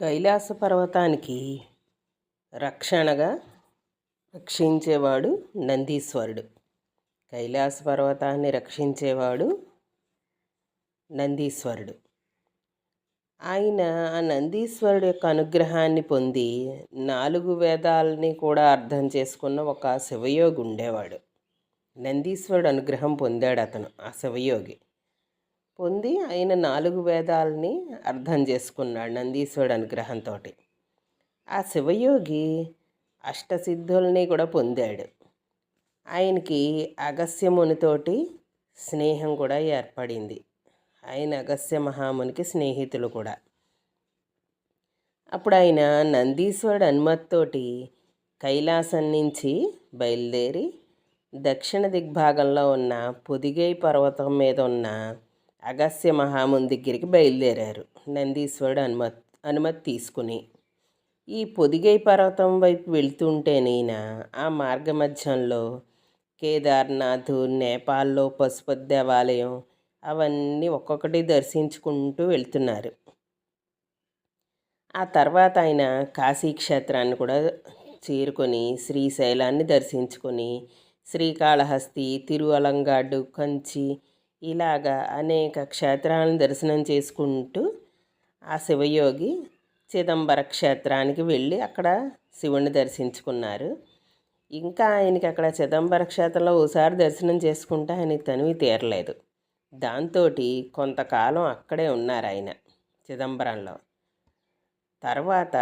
కైలాస పర్వతానికి రక్షణగా రక్షించేవాడు నందీశ్వరుడు. కైలాస పర్వతాన్ని రక్షించేవాడు నందీశ్వరుడు. ఆయన ఆ నందీశ్వరుడు యొక్క అనుగ్రహాన్ని పొంది నాలుగు వేదాలని కూడా అర్థం చేసుకున్న ఒక శివయోగి ఉండేవాడు. నందీశ్వరుడు అనుగ్రహం పొందాడు అతను ఆ శివయోగి. పొంది ఆయన నాలుగు వేదాలని అర్థం చేసుకున్నాడు నందీశ్వరుడు అనుగ్రహంతో ఆ శివయోగి అష్టసిద్ధుల్ని కూడా పొందాడు. ఆయనకి అగస్యమునితోటి స్నేహం కూడా ఏర్పడింది. ఆయన అగస్య మహామునికి స్నేహితులు కూడా. అప్పుడు ఆయన నందీశ్వరుడు అనుమతితోటి కైలాసం నుంచి బయలుదేరి దక్షిణ దిగ్భాగంలో ఉన్న పొదిగై పర్వతం మీద ఉన్న అగస్య మహాముని దగ్గరికి బయలుదేరారు. నందీశ్వరుడు అనుమతి అనుమతి తీసుకుని ఈ పొదిగై పర్వతం వైపు వెళ్తుంటే ఆ మార్గ మధ్యంలో కేదార్నాథ్ నేపాల్లో పశుపతి దేవాలయం అవన్నీ ఒక్కొక్కటి దర్శించుకుంటూ వెళ్తున్నారు. ఆ తర్వాత ఆయన కాశీ క్షేత్రాన్ని కూడా చేరుకొని శ్రీశైలాన్ని దర్శించుకొని శ్రీకాళహస్తి తిరువలంగాడు కంచి ఇలాగా అనేక క్షేత్రాలను దర్శనం చేసుకుంటూ ఆ శివయోగి చిదంబర క్షేత్రానికి వెళ్ళి అక్కడ శివుణ్ణి దర్శించుకున్నారు. ఇంకా ఆయనకి అక్కడ చిదంబర క్షేత్రంలో ఓసారి దర్శనం చేసుకుంటే ఆయనకి తనివి తీరలేదు. దాంతో కొంతకాలం అక్కడే ఉన్నారు ఆయన చిదంబరంలో. తర్వాత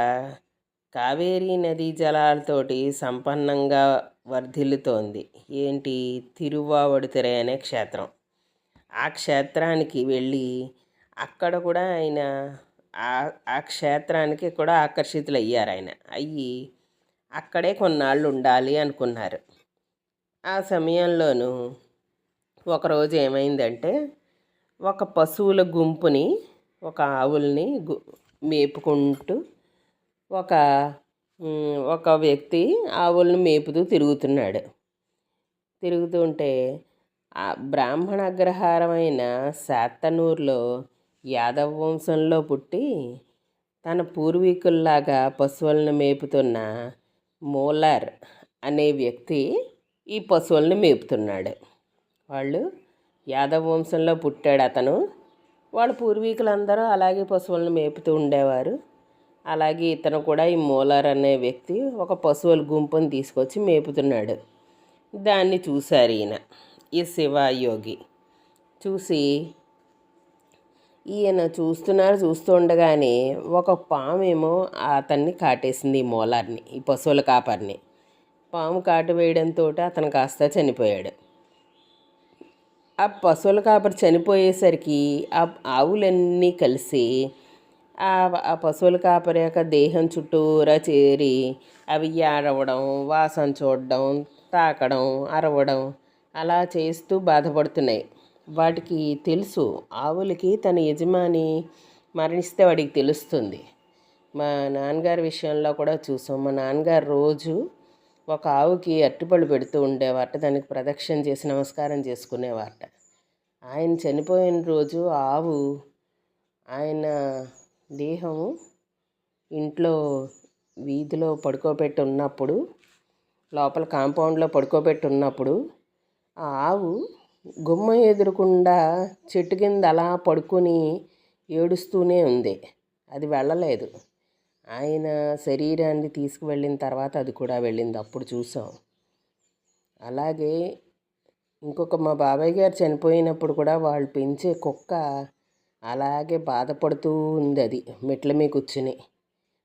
కావేరీ నదీ జలాలతోటి సంపన్నంగా వర్ధిల్లుతోంది. ఏంటి? తిరువావడుతిరై అనే క్షేత్రం. ఆ క్షేత్రానికి వెళ్ళి అక్కడ కూడా ఆయన ఆ క్షేత్రానికి కూడా ఆకర్షితులు అయ్యారు ఆయన. అయ్యి అక్కడే కొన్నాళ్ళు ఉండాలి అనుకున్నారు. ఆ సమయంలోనూ ఒకరోజు ఏమైందంటే ఒక పశువుల గుంపుని ఒక ఆవుల్ని గు మేపుకుంటూ ఒక ఒక వ్యక్తి ఆవులను మేపుతూ తిరుగుతున్నాడు. తిరుగుతుంటే బ్రాహ్మణ అగ్రహారమైన శాతనూరులో యాదవ వంశంలో పుట్టి తన పూర్వీకుల్లాగా పశువులను మేపుతున్న మోలార్ అనే వ్యక్తి ఈ పశువులను మేపుతున్నాడు. వాళ్ళు యాదవ వంశంలో పుట్టాడు అతను. వాళ్ళ పూర్వీకులందరూ అలాగే పశువులను మేపుతూ ఉండేవారు. అలాగే ఇతను కూడా ఈ మూలార్ అనే వ్యక్తి ఒక పశువుల గుంపుని తీసుకొచ్చి మేపుతున్నాడు. దాన్ని చూశారు ఈయన. ఈ శివయోగి. చూసి ఈయన చూస్తున్నారు చూస్తూ ఉండగానే ఒక పామేమో అతన్ని కాటేసింది ఈ మూలార్ని ఈ పశువుల కాపర్ని. పాము కాటు వేయడంతో అతను కాస్త చనిపోయాడు. ఆ పశువుల కాపరి చనిపోయేసరికి ఆ ఆవులన్నీ కలిసి ఆ పశువుల కాపరి యొక్క దేహం చుట్టూరా చేరి అవి ఆడవడం వాసన చూడడం తాకడం అరవడం అలా చేస్తూ బాధపడుతున్నాయి. వాటికి తెలుసు ఆవులకి తన యజమాని మరణిస్తే వాడికి తెలుస్తుంది. మా నాన్నగారి విషయంలో కూడా చూసాం. మా నాన్నగారు రోజు ఒక ఆవుకి అరటిపళ్ళు పెడుతూ ఉండేవారట. దానికి ప్రదక్షిణ చేసి నమస్కారం చేసుకునేవారట. ఆయన చనిపోయిన రోజు ఆవు ఆయన దేహము ఇంట్లో వీధిలో పడుకోబెట్టి ఉన్నప్పుడు లోపల కాంపౌండ్లో పడుకోబెట్టి ఉన్నప్పుడు ఆ ఆవు గుమ్మ ఎదురకుండా చెట్టు కింద అలా పడుకొని ఏడుస్తూనే ఉంది. అది వెళ్ళలేదు. ఆయన శరీరాన్ని తీసుకువెళ్ళిన తర్వాత అది కూడా వెళ్ళింది. అప్పుడు చూసాం. అలాగే ఇంకొక మా బాబాయ్ గారు చనిపోయినప్పుడు కూడా వాళ్ళు పెంచే కుక్క అలాగే బాధపడుతూ ఉంది అది మెట్ల మీద కూర్చుని.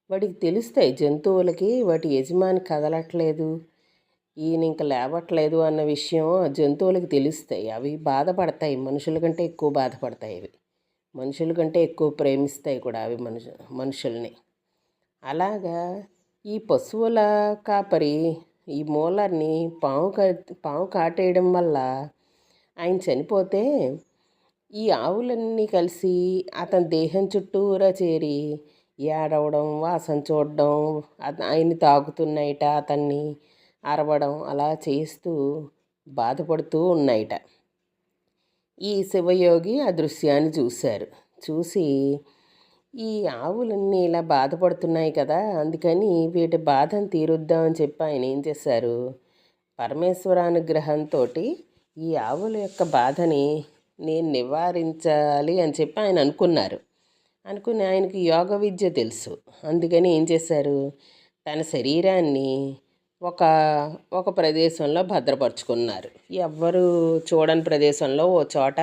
వాటికి తెలుస్తాయి జంతువులకి వాటి యజమాని కదలట్లేదు. ఈయన ఇంకా లేవట్లేదు అన్న విషయం జంతువులకి తెలుస్తాయి. అవి బాధపడతాయి. మనుషుల కంటే ఎక్కువ బాధపడతాయి అవి మనుషుల కంటే ఎక్కువ ప్రేమిస్తాయి కూడా అవి మనుషు మనుషుల్ని. అలాగా ఈ పశువుల కాపరి ఈ మూలర్ని పాము కా పాము కాటేయడం వల్ల ఆయన చనిపోతే ఈ ఆవులన్నీ కలిసి అతని దేహం చుట్టూరా చేరి ఏడవడం వాసన చూడడం ఆయన్ని తాగుతున్నాయిట అతన్ని అరవడం అలా చేస్తూ బాధపడుతూ ఉన్నాయిట. ఈ శివయోగి ఆ దృశ్యాన్ని చూశారు. చూసి ఈ ఆవులన్నీ ఇలా బాధపడుతున్నాయి కదా అందుకని వీటి బాధను తీరుద్దామని చెప్పి ఆయన ఏం చేశారు? పరమేశ్వరానుగ్రహంతో ఈ ఆవుల యొక్క బాధని నేను నివారించాలి అని చెప్పి ఆయన అనుకున్నారు. అనుకుని ఆయనకి యోగ విద్య తెలుసు. అందుకని ఏం చేశారు? తన శరీరాన్ని ఒక ఒక ప్రదేశంలో భద్రపరుచుకున్నారు. ఎవ్వరు చూడని ప్రదేశంలో ఓ చోట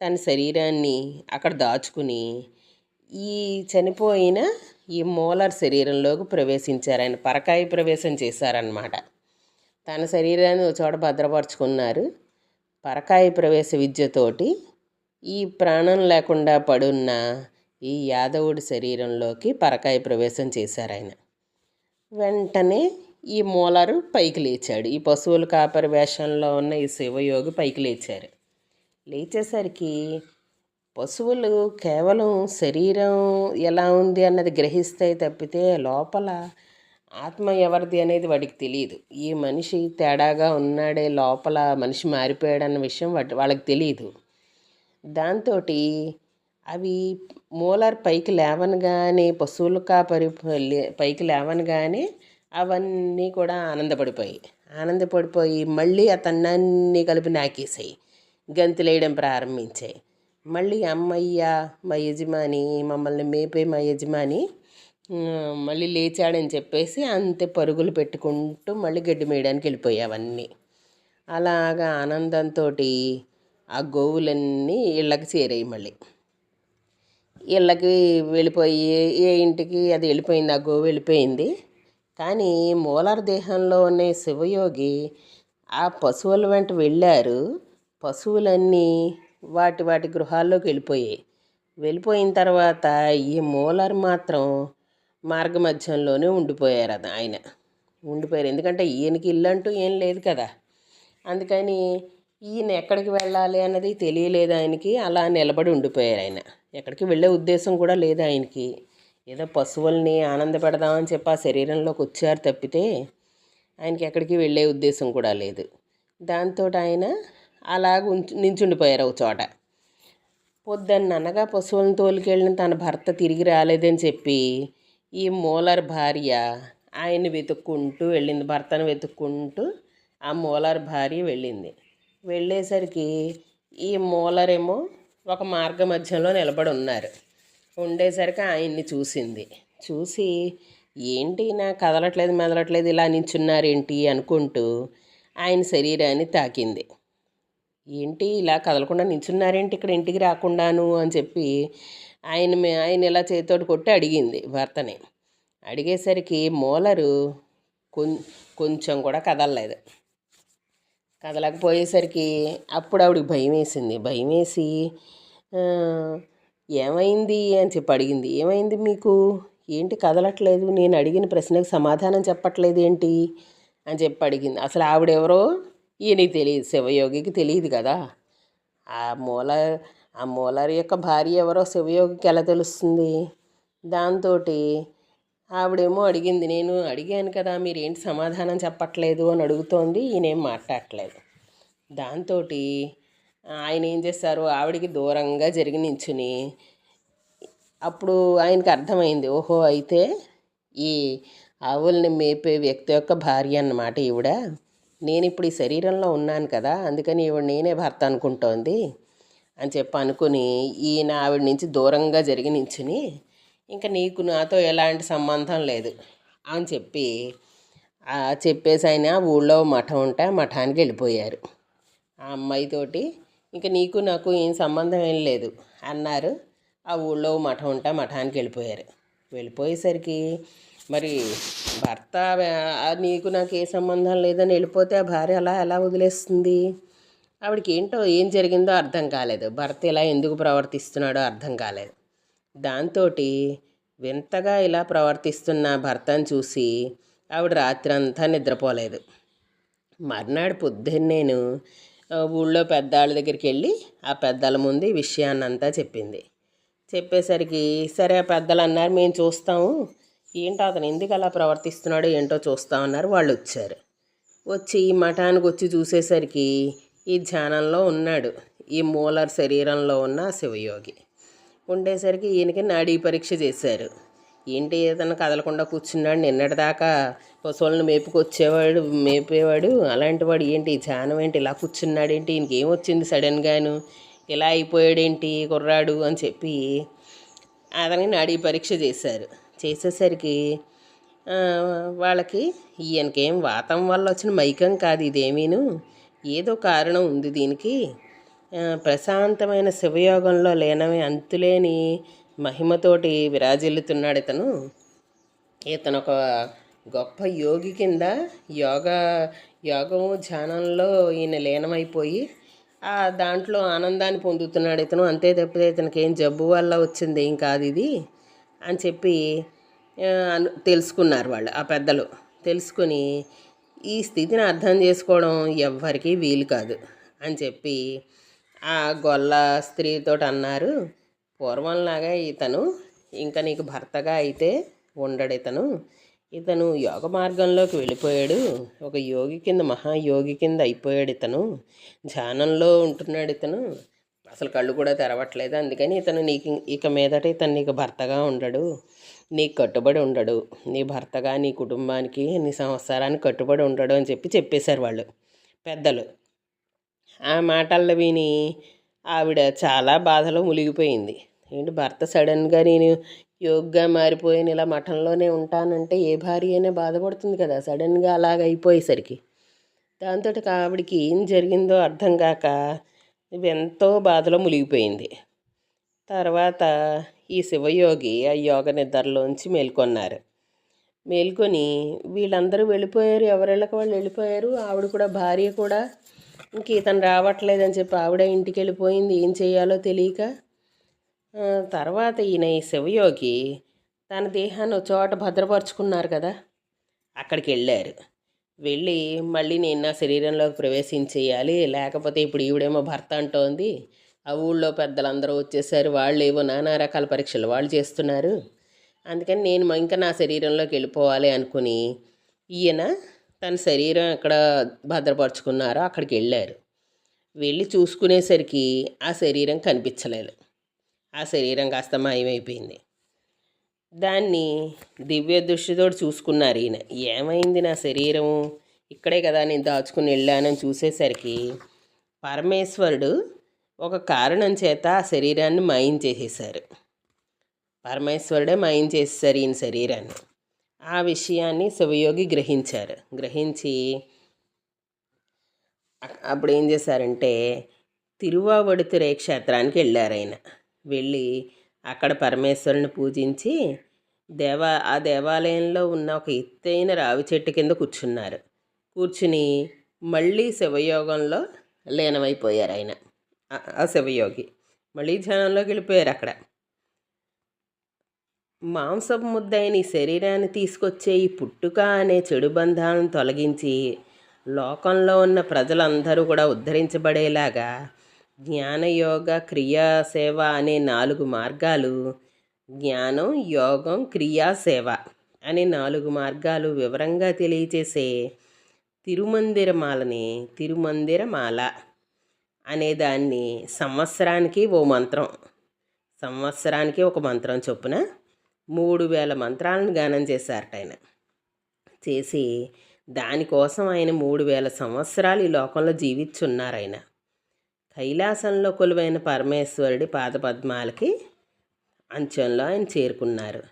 తన శరీరాన్ని అక్కడ దాచుకుని ఈ చనిపోయిన ఈ మూలర్ శరీరంలోకి ప్రవేశించారు. ఆయన పరకాయ ప్రవేశం చేశారనమాట తన శరీరాన్ని ఒక చోట భద్రపరుచుకున్నారు. పరకాయ ప్రవేశ విద్యతోటి ఈ ప్రాణం లేకుండా పడున్న ఈ యాదవుడి శరీరంలోకి పరకాయ ప్రవేశం చేశారు ఆయన. వెంటనే ఈ మూలరు పైకి లేచాడు. ఈ పశువుల కాపరి వేషంలో ఉన్న ఈ శివయోగి పైకి లేచారు. లేచేసరికి పశువులు కేవలం శరీరం ఎలా ఉంది అన్నది గ్రహిస్తాయి తప్పితే లోపల ఆత్మ ఎవరిది అనేది వాడికి తెలియదు ఈ మనిషి తేడాగా ఉన్నాడే లోపల మనిషి మారిపోయాడన్న విషయం వాటి వాళ్ళకి తెలియదు దాంతో అవి మూలర్ పైకి లేవనగానే పశువులు కాపరి పైకి లేవనగానే అవన్నీ కూడా ఆనందపడిపోయి. ఆనందపడిపోయి మళ్ళీ అతన్ని తన్నాన్ని కలిపి నాకేసాయి. గంతులేయడం ప్రారంభించాయి. మళ్ళీ అమ్మయ్య మా యజమాని మమ్మల్ని మేపే మా యజమాని మళ్ళీ లేచాడని చెప్పేసి అంతే పరుగులు పెట్టుకుంటూ మళ్ళీ గడ్డి మేయడానికి వెళ్ళిపోయాయి అవన్నీ. అలాగా ఆనందంతో ఆ గోవులన్నీ ఇళ్ళకి చేరాయి మళ్ళీ. ఇళ్ళకి వెళ్ళిపోయి ఏ ఇంటికి అది వెళ్ళిపోయింది ఆ గోవు వెళ్ళిపోయింది. కానీ మూలార్ దేహంలో ఉన్న శివయోగి ఆ పశువుల వెంట వెళ్ళారు. పశువులన్నీ వాటి వాటి గృహాల్లోకి వెళ్ళిపోయాయి. వెళ్ళిపోయిన తర్వాత ఈ మూలర్ మాత్రం మార్గమధ్యంలోనే ఉండిపోయారు అది ఆయన. ఉండిపోయారు. ఎందుకంటే ఈయనకి ఇల్లు అంటూ ఏం లేదు కదా. అందుకని ఈయన ఎక్కడికి వెళ్ళాలి అన్నది తెలియలేదు ఆయనకి. అలా నిలబడి ఉండిపోయారు ఆయన. ఎక్కడికి వెళ్ళే ఉద్దేశం కూడా లేదు ఆయనకి. ఏదో పశువుల్ని ఆనందపెడదామని చెప్పి ఆ శరీరంలోకి వచ్చారు తప్పితే ఆయనకి ఎక్కడికి వెళ్ళే ఉద్దేశం కూడా లేదు. దాంతో ఆయన అలాగ ఉంచు నించుండిపోయారు ఒక చోట. పొద్దున్న అనగా పశువులను తోలుకెళ్ళిన తన భర్త తిరిగి రాలేదని చెప్పి ఈ మూలర్ భార్య ఆయన్ని వెతుక్కుంటూ వెళ్ళింది. భర్తను వెతుక్కుంటూ ఆ మూలర్ భార్య వెళ్ళింది. వెళ్ళేసరికి ఈ మూలరేమో ఒక మార్గ మధ్యంలో నిలబడి ఉన్నారు. ఉండేసరికి ఆయన్ని చూసింది. చూసి ఏంటి నా కదలట్లేదు మెదలట్లేదు ఇలా నించున్నారేంటి అనుకుంటూ ఆయన శరీరాన్ని తాకింది. ఏంటి ఇలా కదలకుండా నించున్నారేంటి ఇక్కడ ఇంటికి రాకుండాను అని చెప్పి ఆయన ఆయన ఇలా చేతోటి కొట్టి అడిగింది భర్తని. అడిగేసరికి మూలరు కొం కొంచెం కూడా కదలలేదు. కదలకపోయేసరికి అప్పుడు ఆవిడకి భయం వేసింది భయం వేసి ఏమైంది అని చెప్పి అడిగింది. ఏమైంది మీకు? ఏంటి కదలట్లేదు? నేను అడిగిన ప్రశ్నకు సమాధానం చెప్పట్లేదు ఏంటి? అని చెప్పి అడిగింది. అసలు ఆవిడెవరో ఈయనకి తెలియదు. శివయోగికి తెలియదు కదా. ఆ మూల ఆ మూలర్ యొక్క భార్య ఎవరో శివయోగికి ఎలా తెలుస్తుంది? దాంతో ఆవిడేమో అడిగింది. నేను అడిగాను కదా మీరు ఏంటి సమాధానం చెప్పట్లేదు అని అడుగుతోంది. ఈయనేం మాట్లాడట్లేదు. దాంతో ఆయన ఏం చేస్తారు ఆవిడికి దూరంగా జరిగి నించుని అప్పుడు ఆయనకు అర్థమైంది ఓహో అయితే ఈ ఆవుల్ని మేపే వ్యక్తి యొక్క భార్య అన్నమాట ఈవిడ. నేను ఇప్పుడు ఈ శరీరంలో ఉన్నాను కదా అందుకని ఈవిడ నేనే భర్త అనుకుంటోంది అని చెప్పి అనుకుని ఈయన ఆవిడ నుంచి దూరంగా జరిగి నించుని ఇంకా నీకు నాతో ఎలాంటి సంబంధం లేదు అని చెప్పి చెప్పేసి ఆయన ఊళ్ళో మఠం ఉంటే మఠానికి వెళ్ళిపోయారు. ఆ అమ్మాయితోటి ఇంకా నీకు నాకు ఏం సంబంధం ఏం లేదు అన్నారు. ఆ ఊళ్ళో మఠం ఉంటా మఠానికి వెళ్ళిపోయారు. వెళ్ళిపోయేసరికి మరి భర్త నీకు నాకు ఏ సంబంధం లేదని వెళ్ళిపోతే ఆ భార్య అలా ఎలా వదిలేస్తుంది? ఆవిడకి ఏంటో ఏం జరిగిందో అర్థం కాలేదు. భర్త ఇలా ఎందుకు ప్రవర్తిస్తున్నాడో అర్థం కాలేదు. దాంతో వింతగా ఇలా ప్రవర్తిస్తున్న భర్తను చూసి ఆవిడ రాత్రంతా నిద్రపోలేదు. మర్నాడు పొద్దున్న నేను ఊళ్ళో పెద్దాళ్ళ దగ్గరికి వెళ్ళి ఆ పెద్దల ముందు ఈ విషయాన్నంతా చెప్పింది. చెప్పేసరికి సరే పెద్దలు అన్నారు మేము చూస్తాము. ఏంటో అతను ఎందుకు అలా ప్రవర్తిస్తున్నాడో ఏంటో చూస్తామన్నారు వాళ్ళు వచ్చారు. వచ్చి ఈ మఠానికి వచ్చి చూసేసరికి ఈ ధ్యానంలో ఉన్నాడు. ఈ మూలర్ శరీరంలో ఉన్న శివయోగి. ఉండేసరికి ఈయనకి నాడీ పరీక్ష చేశారు. ఏంటి ఏదైనా కదలకుండా కూర్చున్నాడు నిన్నటిదాకా పశువులను మేపుకొచ్చేవాడు మేపేవాడు అలాంటి వాడు ఏంటి? జానం ఏంటి? ఇలా కూర్చున్నాడు ఏంటి ఈయనకి ఏమొచ్చింది సడన్గాను? ఇలా అయిపోయాడేంటి కుర్రాడు అని చెప్పి అతనికి అడిగి పరీక్ష చేశారు. చేసేసరికి వాళ్ళకి ఈయనకేం వాతం వల్ల వచ్చిన మైకం కాదు ఇదేమీను. ఏదో కారణం ఉంది దీనికి. ప్రశాంతమైన శివయోగంలో లేనవి అంతులేని మహిమతోటి విరాజిల్లుతున్నాడు ఇతను. ఇతను ఒక గొప్ప యోగి కింద యోగా యోగం ధ్యానంలో ఈయన లీనమైపోయి ఆ దాంట్లో ఆనందాన్ని పొందుతున్నాడు ఇతను. అంతే తప్పితే ఇతనికి ఏం జబ్బు వల్ల వచ్చింది ఏం కాదు ఇది అని చెప్పి తెలుసుకున్నారు వాళ్ళు ఆ పెద్దలు. తెలుసుకుని ఈ స్థితిని అర్థం చేసుకోవడం ఎవ్వరికీ వీలు కాదు అని చెప్పి ఆ గొల్ల స్త్రీతో అన్నారు. పూర్వంలాగా ఇతను ఇంకా నీకు భర్తగా అయితే ఉండడు ఇతను. ఇతను యోగ మార్గంలోకి వెళ్ళిపోయాడు. ఒక యోగి కింద మహాయోగి కింద అయిపోయాడు ఇతను. ధ్యానంలో ఉంటున్నాడు ఇతను. అసలు కళ్ళు కూడా తెరవట్లేదు. అందుకని ఇతను నీకు ఇక మీదట ఇతను నీకు భర్తగా ఉండడు. నీకు కట్టుబడి ఉండడు. నీ భర్తగా నీ కుటుంబానికి నీ సంవత్సరానికి కట్టుబడి ఉండడు అని చెప్పి చెప్పేశారు వాళ్ళు పెద్దలు. ఆ మాటల్లో విని ఆవిడ చాలా బాధలో మునిగిపోయింది. ఏంటి భర్త సడన్గా నేను యోగ్గా మారిపోయిన ఇలా మఠంలోనే ఉంటానంటే ఏ భార్య అయినా బాధపడుతుంది కదా సడన్గా అలాగ అయిపోయేసరికి. దాంతో ఆవిడకి ఏం జరిగిందో అర్థం కాక ఎంతో బాధలో మునిగిపోయింది. తర్వాత ఈ శివయోగి ఆ యోగ నిద్రలోంచి మేల్కొన్నారు. మేల్కొని వీళ్ళందరూ వెళ్ళిపోయారు ఎవరెళ్ళకి వాళ్ళు వెళ్ళిపోయారు ఆవిడ కూడా భార్య కూడా ఇంక ఇతను రావట్లేదని చెప్పి ఆవిడ ఇంటికి వెళ్ళిపోయింది ఏం చేయాలో తెలియక తర్వాత ఈయన ఈ శివయోగి తన దేహాన్ని చోట భద్రపరుచుకున్నారు కదా అక్కడికి వెళ్ళారు వెళ్ళి మళ్ళీ నేను నా శరీరంలోకి ప్రవేశించేయాలి లేకపోతే ఇప్పుడు ఈవిడేమో భర్త అంటోంది ఆ ఊళ్ళో పెద్దలందరూ వచ్చేసారు వాళ్ళు ఏవో నానా రకాల పరీక్షలు వాళ్ళు చేస్తున్నారు. అందుకని నేను ఇంకా నా శరీరంలోకి వెళ్ళిపోవాలి అనుకుని ఈయన తన శరీరం ఎక్కడ భద్రపరుచుకున్నారో అక్కడికి వెళ్ళారు. వెళ్ళి చూసుకునేసరికి ఆ శరీరం కనిపించలేదు. ఆ శరీరం కాస్త మాయమైపోయింది. దాన్ని దివ్య దృష్టితో చూసుకున్నారు ఈయన. ఏమైంది నా శరీరం ఇక్కడే కదా నేను దాచుకుని వెళ్ళానని చూసేసరికి పరమేశ్వరుడు ఒక కారణం చేత ఆ శరీరాన్ని మాయం చేసేశారు. పరమేశ్వరుడే మాయం చేసేసారు ఈయన శరీరాన్ని. ఆ విషయాన్ని శివయోగి గ్రహించారు. గ్రహించి అప్పుడు ఏం చేశారంటే తిరువావడుతురే క్షేత్రానికి వెళ్ళారు ఆయన. వెళ్ళి అక్కడ పరమేశ్వరుని పూజించి దేవా ఆ దేవాలయంలో ఉన్న ఒక ఎత్తైన రావి చెట్టు కింద కూర్చున్నారు. కూర్చుని మళ్ళీ శివయోగంలో లీనమైపోయారు ఆయన. ఆ- శివయోగి. మళ్ళీ ధ్యానంలోకి వెళ్ళిపోయారు అక్కడ. మాంసపు ముద్దైన ఈ శరీరాన్ని తీసుకొచ్చే ఈ పుట్టుక అనే చెడు బంధాలను తొలగించి లోకంలో ఉన్న ప్రజలందరూ కూడా ఉద్ధరించబడేలాగా జ్ఞానయోగ క్రియా సేవ అనే నాలుగు మార్గాలు. జ్ఞానం యోగం క్రియా సేవ అనే నాలుగు మార్గాలు వివరంగా తెలియచేసే తిరుమందిరమాలని తిరుమందిరమాల అనే దాన్ని సంవత్సరానికి ఓ మంత్రం. సంవత్సరానికి ఒక మంత్రం చొప్పున మూడు వేల మంత్రాలను గానం చేశారట ఆయన. చేసి దానికోసం ఆయన మూడు వేల సంవత్సరాలు ఈ లోకంలో జీవించున్నారు ఆయన. కైలాసంలో కొలువైన పరమేశ్వరుడి పాదపద్మాలకి అంచంలో ఆయన చేరుకున్నారు.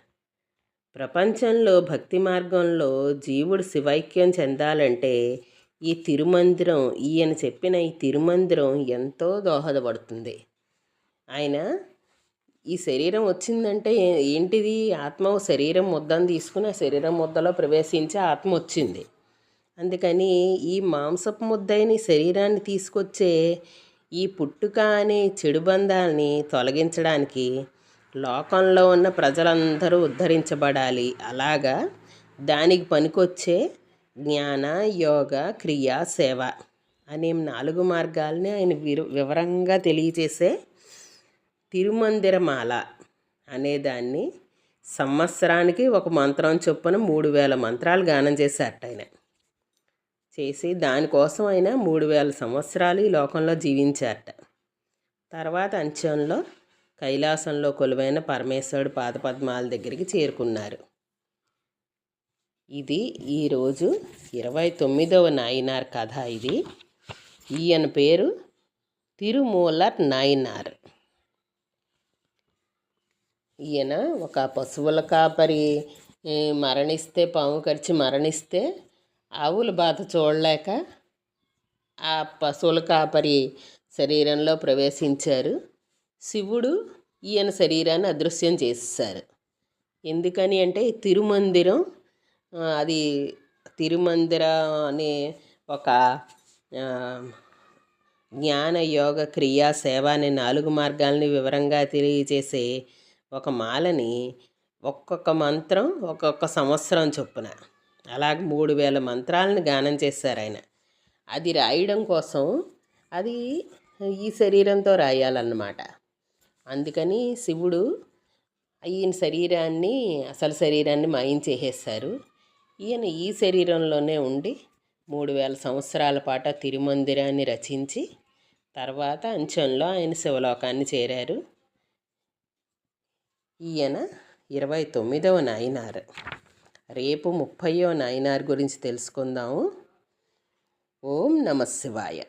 ప్రపంచంలో భక్తి మార్గంలో జీవుడు శివైక్యం చెందాలంటే ఈ తిరుమందిరం ఈయన చెప్పిన ఈ తిరుమందిరం ఎంతో దోహదపడుతుంది. ఆయన ఈ శరీరం వచ్చిందంటే ఏంటిది? ఆత్మ శరీరం ముద్దను తీసుకుని ఆ శరీరం ముద్దలో ప్రవేశించి ఆత్మ వచ్చింది. అందుకని ఈ మాంసపు ముద్దైన శరీరాన్ని తీసుకొచ్చే ఈ పుట్టుక అనే చెడు బంధాల్ని తొలగించడానికి లోకంలో ఉన్న ప్రజలందరూ ఉద్ధరించబడాలి. అలాగా? దానికి పనికొచ్చే జ్ఞాన యోగ క్రియ సేవ అనే నాలుగు మార్గాల్ని ఆయన వివరంగా తెలియజేసే తిరుమందిరమాల అనేదాన్ని సంవత్సరానికి ఒక మంత్రం చొప్పున మూడు వేల మంత్రాలు గానం చేశారట ఆయన. చేసి దానికోసం ఆయన మూడు వేల సంవత్సరాలు ఈ లోకంలో జీవించారట. తర్వాత అంత్యంలో కైలాసంలో కొలువైన పరమేశ్వరుడు పాదపద్మాల దగ్గరికి చేరుకున్నారు. ఇది ఈరోజు ఇరవై తొమ్మిదవ నాయనార్ కథ ఇది. ఈయన పేరు తిరుమూలర్ నాయనార్. ఈయన ఒక పశువుల కాపరి మరణిస్తే పాము కరిచి మరణిస్తే ఆవుల బాధ చూడలేక ఆ పశువుల కాపరి శరీరంలో ప్రవేశించారు. శివుడు ఈయన శరీరాన్ని అదృశ్యం చేసేసారు ఎందుకని అంటే తిరుమందిరం అది తిరుమందిర అనే ఒక జ్ఞాన యోగ క్రియా సేవ అనే నాలుగు మార్గాల్ని వివరంగా తెలియజేసే ఒక మాలని ఒక్కొక్క మంత్రం ఒక్కొక్క సంవత్సరం చొప్పున అలాగే మూడు వేల మంత్రాలను గానం చేశారు ఆయన. అది రాయడం కోసం అది ఈ శరీరంతో రాయాలన్నమాట. అందుకని శివుడు ఈయన శరీరాన్ని అసలు శరీరాన్ని మాయం చేసేసారు ఈయన ఈ శరీరంలోనే ఉండి మూడు వేల సంవత్సరాల పాటు తిరుమందిరాన్ని రచించి తర్వాత అంచెంలో ఆయన శివలోకాన్ని చేరారు. ఈయన ఇరవై తొమ్మిదవ నాయనారు. రేపు ముప్పయో నాయనార్ గురించి తెలుసుకుందాము ఓం నమ శివాయ.